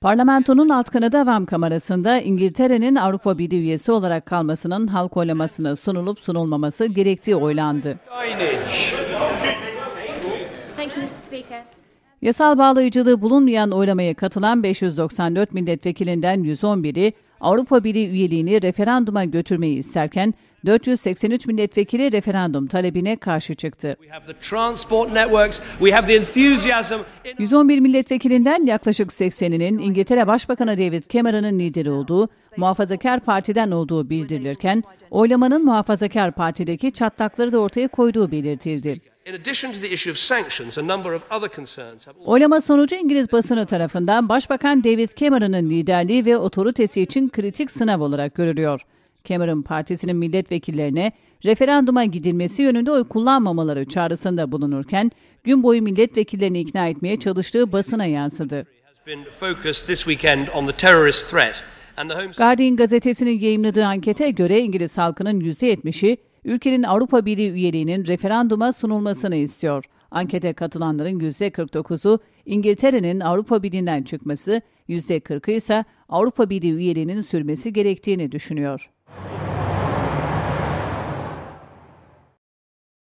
Parlamentonun alt kanadı Avam Kamerası'nda İngiltere'nin Avrupa Birliği üyesi olarak kalmasının halk oylamasına sunulup sunulmaması gerektiği oylandı. Thank you, Mr. Speaker. Yasal bağlayıcılığı bulunmayan oylamaya katılan 594 milletvekilinden 111'i Avrupa Birliği üyeliğini referanduma götürmeyi isterken 483 milletvekili referandum talebine karşı çıktı. We have the transport networks, we have the enthusiasm. In 111 milletvekilinden yaklaşık 80'inin İngiltere Başbakanı David Cameron'ın lideri olduğu Muhafazakar Parti'den olduğu bildirilirken oylamanın Muhafazakar Parti'deki çatlakları da ortaya koyduğu belirtildi. In addition to the issue of sanctions, a number of other concerns have also Oylama sonucu İngiliz basını tarafından Başbakan David Cameron'ın liderliği ve otoritesi için kritik sınav olarak görülüyor. Cameron partisinin milletvekillerine referanduma gidilmesi yönünde oy kullanmamaları çağrısında bulunurken gün boyu milletvekillerini ikna etmeye çalıştığı basına yansıdı. Guardian gazetesinin yayımladığı ankete göre İngiliz halkının %70'i ülkenin Avrupa Birliği üyeliğinin referanduma sunulmasını istiyor. Ankete katılanların %49'u İngiltere'nin Avrupa Birliği'nden çıkması, %40'ı ise Avrupa Birliği üyeliğinin sürmesi gerektiğini düşünüyor.